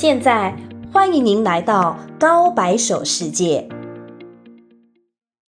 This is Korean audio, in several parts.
现在欢迎您来到高白手世界。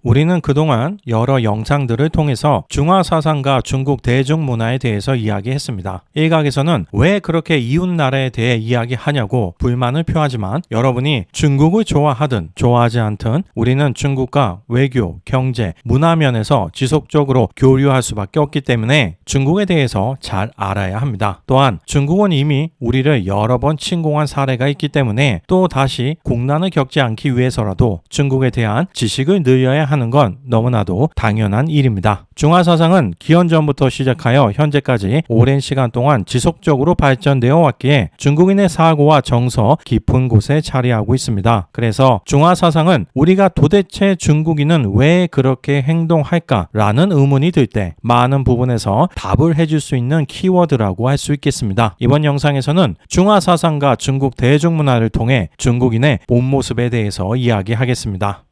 우리는 그동안 여러 영상들을 통해서 중화 사상과 중국 대중 문화에 대해서 이야기했습니다. 일각에서는 왜 그렇게 이웃 나라에 대해 이야기하냐고 불만을 표하지만 여러분이 중국을 좋아하든 좋아하지 않든 우리는 중국과 외교, 경제, 문화 면에서 지속적으로 교류할 수밖에 없기 때문에 중국에 대해서 잘 알아야 합니다. 또한 중국은 이미 우리를 여러 번 침공한 사례가 있기 때문에 또 다시 공난을 겪지 않기 위해서라도 중국에 대한 지식을 늘려야 하는 건 너무나도 당연한 일입니다. 중화 사상은 기원전부터 시작하여 현재까지 오랜 시간 동안 지속적으로 발전되어 왔기에 중국인의 사고와 정서 깊은 곳에 자리하고 있습니다. 그래서 중화 사상은 우리가 도대체 중국인은 왜 그렇게 행동할까라는 의문이 들 때 많은 부분에서 답을 해줄 수 있는 키워드라고 할 수 있겠습니다. 이번 영상에서는 중화 사상과 중국 대중문화를 통해 중국인의 본 모습에 대해서 이야기하겠습니다.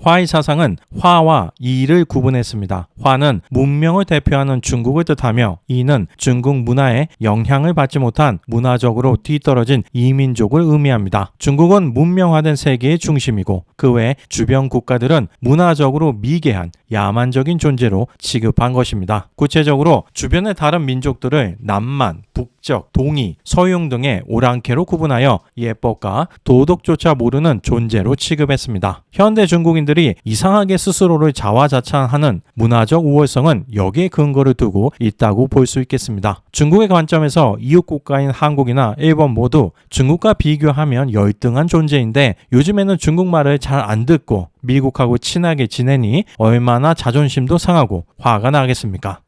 화의 사상은 화와 이를 구분했습니다. 화는 문명을 대표하는 중국을 뜻하며 이는 중국 문화에 영향을 받지 못한 문화적으로 뒤떨어진 이민족을 의미합니다. 중국은 문명화된 세계의 중심이고 그 외 주변 국가들은 문화적으로 미개한 야만적인 존재로 취급한 것입니다. 구체적으로 주변의 다른 민족들을 남만, 북적, 동이, 서용 등의 오랑캐로 구분하여 예법과 도덕조차 모르는 존재로 취급했습니다. 현대 중국인들이 이상하게 스스로를 자화자찬하는 문화적 우월성은 여기에 근거를 두고 있다고 볼 수 있겠습니다. 중국의 관점에서 이웃 국가인 한국이나 일본 모두 중국과 비교하면 열등한 존재인데 요즘에는 중국말을 잘 안 듣고 미국하고 친하게 지내니 얼마나 자존심도 상하고 화가 나겠습니까?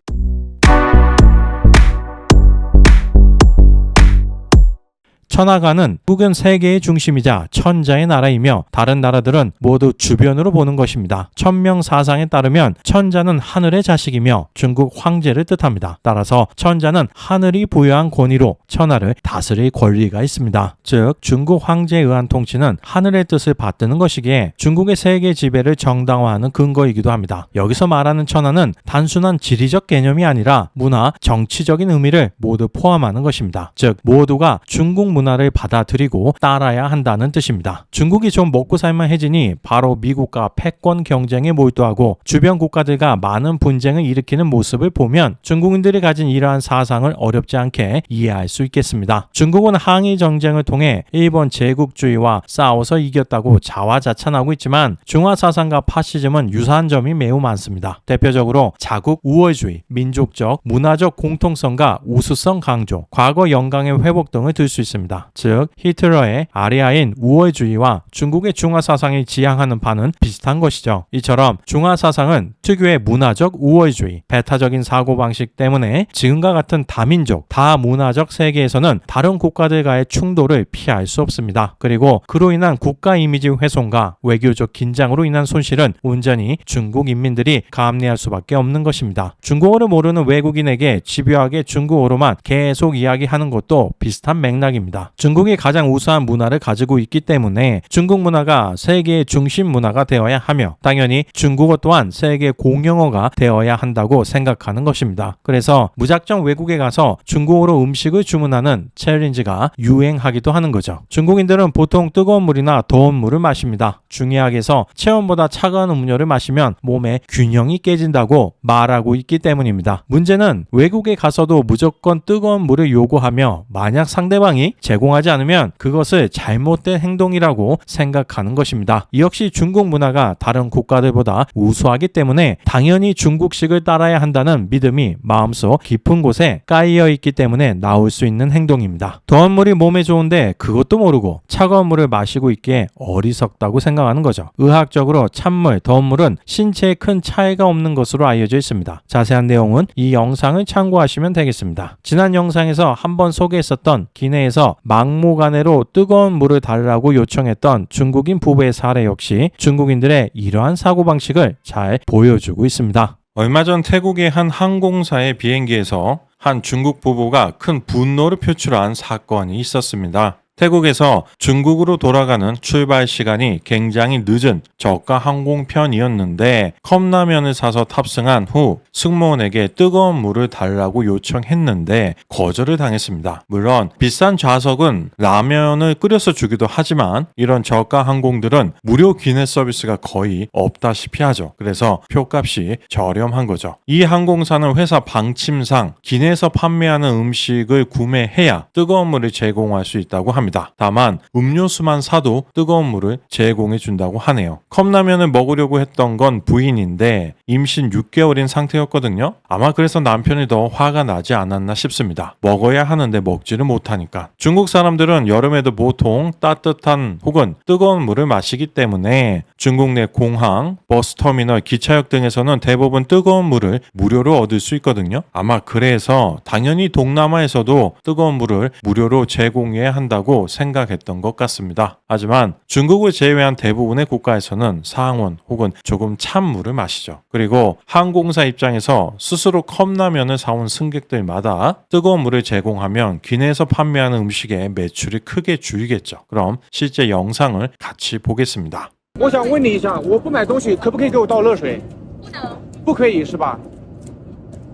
천하가는 북은 세계의 중심이자 천자의 나라이며 다른 나라들은 모두 주변으로 보는 것입니다. 천명 사상에 따르면 천자는 하늘의 자식이며 중국 황제를 뜻합니다. 따라서 천자는 하늘이 부여한 권위로 천하를 다스릴 권리가 있습니다. 즉 중국 황제에 의한 통치는 하늘의 뜻을 받드는 것이기에 중국의 세계 지배를 정당화하는 근거이기도 합니다. 여기서 말하는 천하는 단순한 지리적 개념이 아니라 문화, 정치적인 의미를 모두 포함하는 것입니다. 즉 모두가 중국 문화 를 받아들이고 따라야 한다는 뜻입니다. 중국이 좀 먹고 살만 해지니 바로 미국과 패권 경쟁에 몰두하고 주변 국가들과 많은 분쟁을 일으키는 모습을 보면 중국인들이 가진 이러한 사상을 어렵지 않게 이해할 수 있겠습니다. 중국은 항일 정쟁을 통해 일본 제국주의와 싸워서 이겼다고 자화자찬하고 있지만 중화 사상과 파시즘은 유사한 점이 매우 많습니다. 대표적으로 자국 우월주의, 민족적, 문화적 공통성과 우수성 강조, 과거 영광의 회복 등을 들 수 있습니다. 즉 히틀러의 아리아인 우월주의와 중국의 중화 사상이 지향하는 바는 비슷한 것이죠. 이처럼 중화 사상은 특유의 문화적 우월주의, 배타적인 사고 방식 때문에 지금과 같은 다민족, 다문화적 세계에서는 다른 국가들과의 충돌을 피할 수 없습니다. 그리고 그로 인한 국가 이미지 훼손과 외교적 긴장으로 인한 손실은 온전히 중국 인민들이 감내할 수밖에 없는 것입니다. 중국어를 모르는 외국인에게 집요하게 중국어로만 계속 이야기하는 것도 비슷한 맥락입니다. 중국이 가장 우수한 문화를 가지고 있기 때문에 중국 문화가 세계의 중심 문화가 되어야 하며 당연히 중국어 또한 세계 공용어가 되어야 한다고 생각하는 것입니다. 그래서 무작정 외국에 가서 중국어로 음식을 주문하는 챌린지가 유행하기도 하는 거죠. 중국인들은 보통 뜨거운 물이나 더운 물을 마십니다. 중의학에서 체온보다 차가운 음료를 마시면 몸의 균형이 깨진다고 말하고 있기 때문입니다. 문제는 외국에 가서도 무조건 뜨거운 물을 요구하며 만약 상대방이 제공하지 않으면 그것을 잘못된 행동이라고 생각하는 것입니다. 이 역시 중국 문화가 다른 국가들보다 우수하기 때문에 당연히 중국식을 따라야 한다는 믿음이 마음속 깊은 곳에 깔려 있기 때문에 나올 수 있는 행동입니다. 더운 물이 몸에 좋은데 그것도 모르고 차가운 물을 마시고 있기에 어리석다고 생각하는 거죠. 의학적으로 찬물, 더운 물은 신체에 큰 차이가 없는 것으로 알려져 있습니다. 자세한 내용은 이 영상을 참고하시면 되겠습니다. 지난 영상에서 한번 소개했었던 기내에서 막무가내로 뜨거운 물을 달라고 요청했던 중국인 부부의 사례 역시 중국인들의 이러한 사고방식을 잘 보여주고 있습니다. 얼마 전 태국의 한 항공사의 비행기에서 한 중국 부부가 큰 분노를 표출한 사건이 있었습니다. 태국에서 중국으로 돌아가는 출발 시간이 굉장히 늦은 저가 항공편이었는데 컵라면을 사서 탑승한 후 승무원에게 뜨거운 물을 달라고 요청했는데 거절을 당했습니다. 물론 비싼 좌석은 라면을 끓여서 주기도 하지만 이런 저가 항공들은 무료 기내 서비스가 거의 없다시피 하죠. 그래서 표값이 저렴한 거죠. 이 항공사는 회사 방침상 기내에서 판매하는 음식을 구매해야 뜨거운 물을 제공할 수 있다고 합니다. 다만 음료수만 사도 뜨거운 물을 제공해 준다고 하네요. 컵라면을 먹으려고 했던 건 부인인데 임신 6개월인 상태였거든요. 아마 그래서 남편이 더 화가 나지 않았나 싶습니다. 먹어야 하는데 먹지를 못하니까. 중국 사람들은 여름에도 보통 따뜻한 혹은 뜨거운 물을 마시기 때문에 중국 내 공항, 버스터미널, 기차역 등에서는 대부분 뜨거운 물을 무료로 얻을 수 있거든요. 아마 그래서 당연히 동남아에서도 뜨거운 물을 무료로 제공해야 한다고 생각했던 것 같습니다. 하지만 중국을 제외한 대부분의 국가에서는 상온 혹은 조금 찬 물을 마시죠. 그리고 항공사 입장에서 스스로 컵라면을 사온 승객들마다 뜨거운 물을 제공하면 기내에서 판매하는 음식의 매출이 크게 줄겠죠. 그럼 실제 영상을 같이 보겠습니다.我想问你一下，我不买东西可不可以给我倒热水？不能，不可以是吧？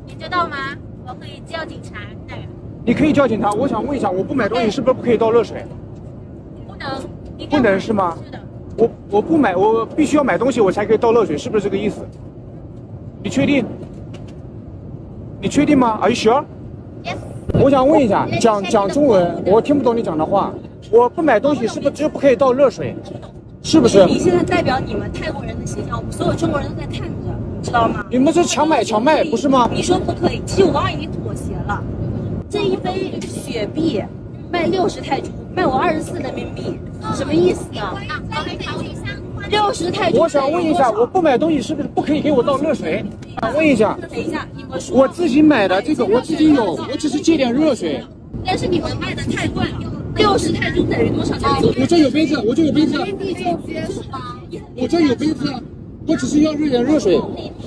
你知道吗？我可以叫警察的。 你可以叫警察。我想问一下，我不买东西是不是不可以倒热水？不能，不能是吗是的，我我不买，我必须要买东西我才可以倒热水，是不是这个意思？你确定？你确定吗？Are you sure？Yes 我想问一下，讲讲中文，我听不懂你讲的话。我不买东西是不是就不可以倒热水？是不是？你现在代表你们泰国人的形象，我们所有中国人都在看着，知道吗？你们是强买强卖不是吗？你说不可以，其实我刚刚已经妥协了。这一杯雪碧卖六十泰铢，卖我二十四人民币，什么意思呢？六十泰铢。我想问一下，我不买东西是不是不可以给我倒热水？想问一下，等一下，你们说。我自己买的这个我自己有，我只是借点热水。但是你们卖的太贵了，六十泰铢等于多少泰铢？我这有杯子，我这有杯子，我这有杯子，我只是要热点热水，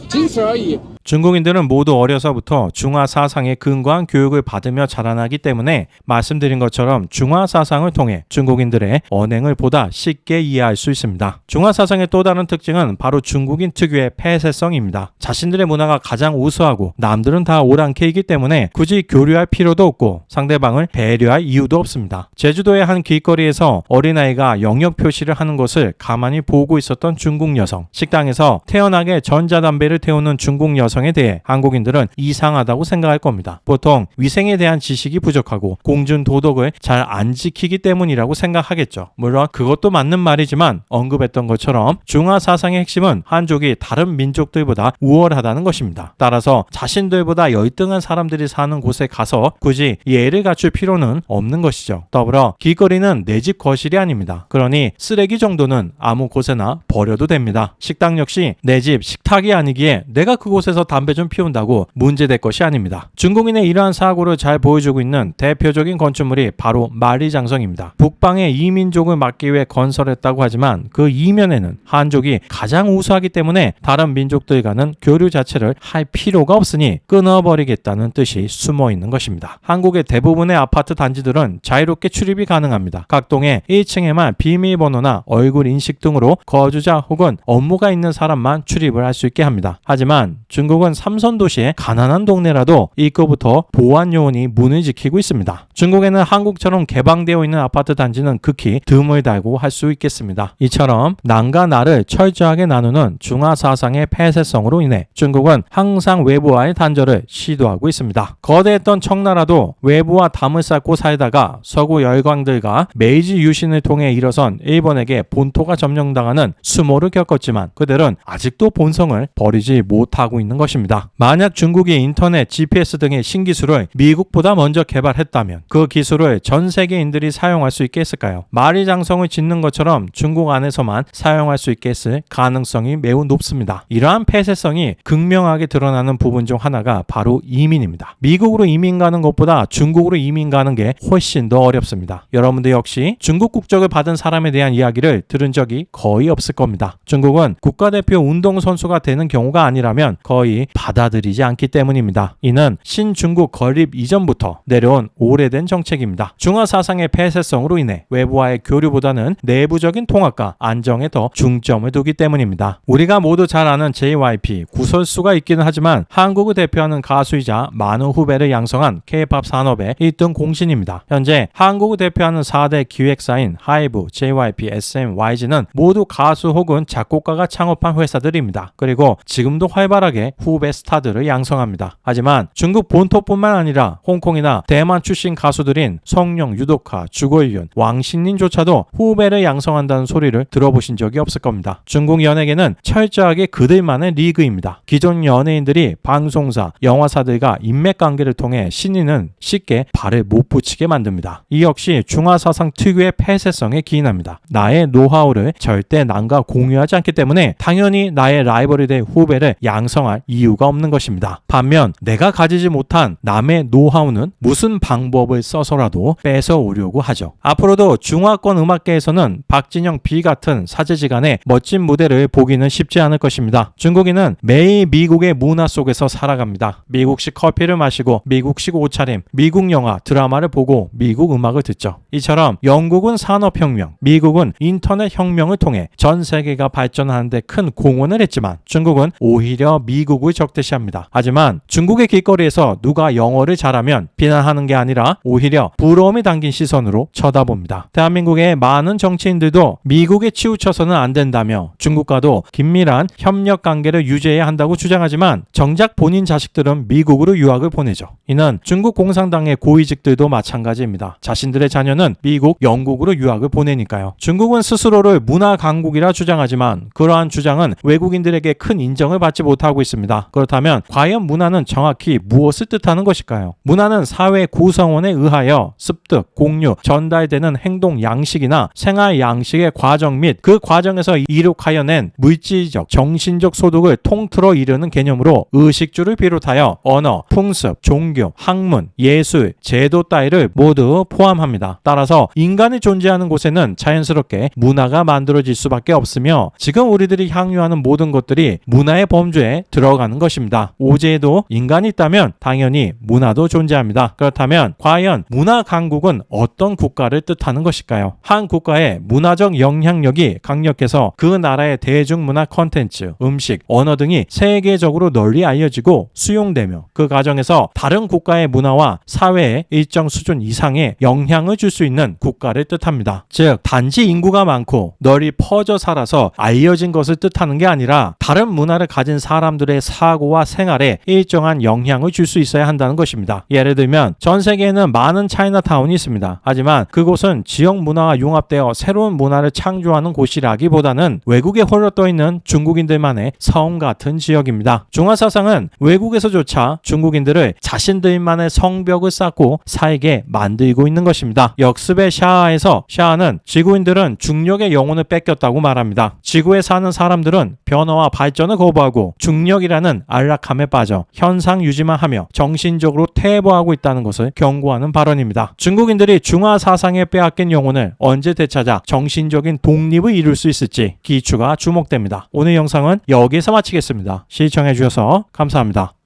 仅此而已。 중국인들은 모두 어려서부터 중화 사상의 근거한 교육을 받으며 자라나기 때문에 말씀드린 것처럼 중화 사상을 통해 중국인들의 언행을 보다 쉽게 이해할 수 있습니다. 중화 사상의 또 다른 특징은 바로 중국인 특유의 폐쇄성입니다. 자신들의 문화가 가장 우수하고 남들은 다 오랑캐이기 때문에 굳이 교류할 필요도 없고 상대방을 배려할 이유도 없습니다. 제주도의 한 길거리에서 어린아이가 영역 표시를 하는 것을 가만히 보고 있었던 중국 여성. 식당에서 태연하게 전자담배를 태우는 중국 여성 에 대해 한국인들은 이상하다고 생각할 겁니다. 보통 위생에 대한 지식이 부족하고 공준 도덕을 잘 안 지키기 때문이라고 생각하겠죠. 물론 그것도 맞는 말이지만 언급했던 것처럼 중화 사상의 핵심은 한족이 다른 민족들보다 우월하다는 것입니다. 따라서 자신들보다 열등한 사람들이 사는 곳에 가서 굳이 예를 갖출 필요는 없는 것이죠. 더불어 길거리는 내 집 거실이 아닙니다. 그러니 쓰레기 정도는 아무 곳에나 버려도 됩니다. 식당 역시 내 집 식탁이 아니기에 내가 그곳에서 담배 좀 피운다고 문제될 것이 아닙니다. 중국인의 이러한 사고를 잘 보여주고 있는 대표적인 건축물이 바로 마리장성입니다. 북방의 이민족을 막기 위해 건설했다고 하지만 그 이면에는 한족이 가장 우수하기 때문에 다른 민족들과는 교류 자체를 할 필요가 없으니 끊어버리겠다는 뜻이 숨어 있는 것입니다. 한국의 대부분의 아파트 단지들은 자유롭게 출입이 가능합니다. 각 동에 1층에만 비밀번호나 얼굴 인식 등으로 거주자 혹은 업무가 있는 사람만 출입을 할 수 있게 합니다. 하지만 중국 은 삼선 도시의 가난한 동네라도 입구부터 보안 요원이 문을 지키고 있습니다. 중국에는 한국처럼 개방되어 있는 아파트 단지는 극히 드물 다고 할 수 있겠습니다. 이처럼 남과 나를 철저하게 나누는 중화 사상의 폐쇄성으로 인해 중국은 항상 외부와의 단절을 시도하고 있습니다. 거대했던 청나라도 외부와 담을 쌓고 살다가 서구 열강들과 메이지 유신을 통해 일어선 일본에게 본토가 점령당하는 수모를 겪었지만 그들은 아직도 본성을 버리지 못하고 있는 것입니다. 만약 중국이 인터넷, GPS 등의 신기술을 미국보다 먼저 개발했다면 그 기술을 전 세계인들이 사용할 수 있게 했을까요? 마리 장성을 짓는 것처럼 중국 안에서만 사용할 수 있게 했을 가능성이 매우 높습니다. 이러한 폐쇄성이 극명하게 드러나는 부분 중 하나가 바로 이민입니다. 미국으로 이민 가는 것보다 중국으로 이민 가는 게 훨씬 더 어렵습니다. 여러분들 역시 중국 국적을 받은 사람에 대한 이야기를 들은 적이 거의 없을 겁니다. 중국은 국가대표 운동선수가 되는 경우가 아니라면 거의 거의 받아들이지 않기 때문입니다. 이는 신중국 건립 이전부터 내려온 오래된 정책입니다. 중화 사상의 폐쇄성으로 인해 외부와의 교류보다는 내부적인 통합과 안정에 더 중점을 두기 때문입니다. 우리가 모두 잘 아는 JYP 구설수가 있기는 하지만 한국을 대표하는 가수이자 많은 후배를 양성한 K-팝 산업의 1등 공신입니다. 현재 한국을 대표하는 4대 기획사인 하이브, JYP, SM, YG는 모두 가수 혹은 작곡가가 창업한 회사들입니다. 그리고 지금도 활발하게 후배 스타들을 양성합니다. 하지만 중국 본토뿐만 아니라 홍콩이나 대만 출신 가수들인 성룡, 유독하, 주걸윤, 왕신린조차도 후배를 양성한다는 소리를 들어보신 적이 없을 겁니다. 중국 연예계는 철저하게 그들만의 리그입니다. 기존 연예인들이 방송사, 영화사들과 인맥 관계를 통해 신인은 쉽게 발을 못 붙이게 만듭니다. 이 역시 중화사상 특유의 폐쇄성에 기인합니다. 나의 노하우를 절대 남과 공유하지 않기 때문에 당연히 나의 라이벌이 될 후배를 양성할 이유가 없는 것입니다. 반면 내가 가지지 못한 남의 노하우는 무슨 방법을 써서라도 뺏어오려고 하죠. 앞으로도 중화권 음악계에서는 박진영 B 같은 사제지간의 멋진 무대를 보기는 쉽지 않을 것입니다. 중국인은 매일 미국의 문화 속에서 살아갑니다. 미국식 커피를 마시고 미국식 옷차림, 미국 영화, 드라마를 보고 미국 음악을 듣죠. 이처럼 영국은 산업혁명, 미국은 인터넷 혁명을 통해 전 세계가 발전하는데 큰 공헌을 했지만 중국은 오히려 미국 을 적대시합니다. 하지만 중국의 길거리에서 누가 영어를 잘하면 비난하는 게 아니라 오히려 부러움이 담긴 시선으로 쳐다봅니다. 대한민국의 많은 정치인들도 미국에 치우쳐서는 안 된다며 중국과도 긴밀한 협력 관계를 유지해야 한다고 주장하지만 정작 본인 자식들은 미국으로 유학을 보내죠. 이는 중국 공산당의 고위직들도 마찬가지입니다. 자신들의 자녀는 미국, 영국으로 유학을 보내니까요. 중국은 스스로를 문화 강국이라 주장하지만 그러한 주장은 외국인들에게 큰 인정을 받지 못하고 있습니다. 그렇다면 과연 문화는 정확히 무엇을 뜻하는 것일까요? 문화는 사회 구성원에 의하여 습득, 공유, 전달되는 행동 양식이나 생활 양식의 과정 및 그 과정에서 이룩하여 낸 물질적, 정신적 소득을 통틀어 이르는 개념으로 의식주를 비롯하여 언어, 풍습, 종교, 학문, 예술, 제도 따위를 모두 포함합니다. 따라서 인간이 존재하는 곳에는 자연스럽게 문화가 만들어질 수밖에 없으며 지금 우리들이 향유하는 모든 것들이 문화의 범주에 들어가 는 것입니다. 오제에도 인간이 있다면 당연히 문화도 존재합니다. 그렇다면 과연 문화 강국은 어떤 국가를 뜻하는 것일까요? 한 국가의 문화적 영향력이 강력해서 그 나라의 대중문화 콘텐츠, 음식, 언어 등이 세계적으로 널리 알려지고 수용되며 그 과정에서 다른 국가의 문화와 사회에 일정 수준 이상의 영향을 줄 수 있는 국가를 뜻합니다. 즉, 단지 인구가 많고 널리 퍼져 살아서 알려진 것을 뜻하는 게 아니라 다른 문화를 가진 사람들의 사고와 생활에 일정한 영향을 줄 수 있어야 한다는 것입니다. 예를 들면 전 세계에는 많은 차이나타운이 있습니다. 하지만 그곳은 지역 문화와 융합되어 새로운 문화를 창조하는 곳이라기보다는 외국에 홀로 떠 있는 중국인들만의 섬 같은 지역입니다. 중화 사상은 외국에서조차 중국인들을 자신들만의 성벽을 쌓고 살게 만들고 있는 것입니다. 역습의 샤아에서 샤아는 지구인들은 중력의 영혼을 뺏겼다고 말합니다. 지구에 사는 사람들은 변화와 발전을 거부하고 중력이라는 안락함에 빠져 현상 유지만 하며 정신적으로 퇴보하고 있다는 것을 경고하는 발언입니다. 중국인들이 중화 사상에 빼앗긴 영혼을 언제 되찾아 정신적인 독립을 이룰 수 있을지 기추가 주목됩니다. 오늘 영상은 여기서 마치겠습니다. 시청해주셔서 감사합니다.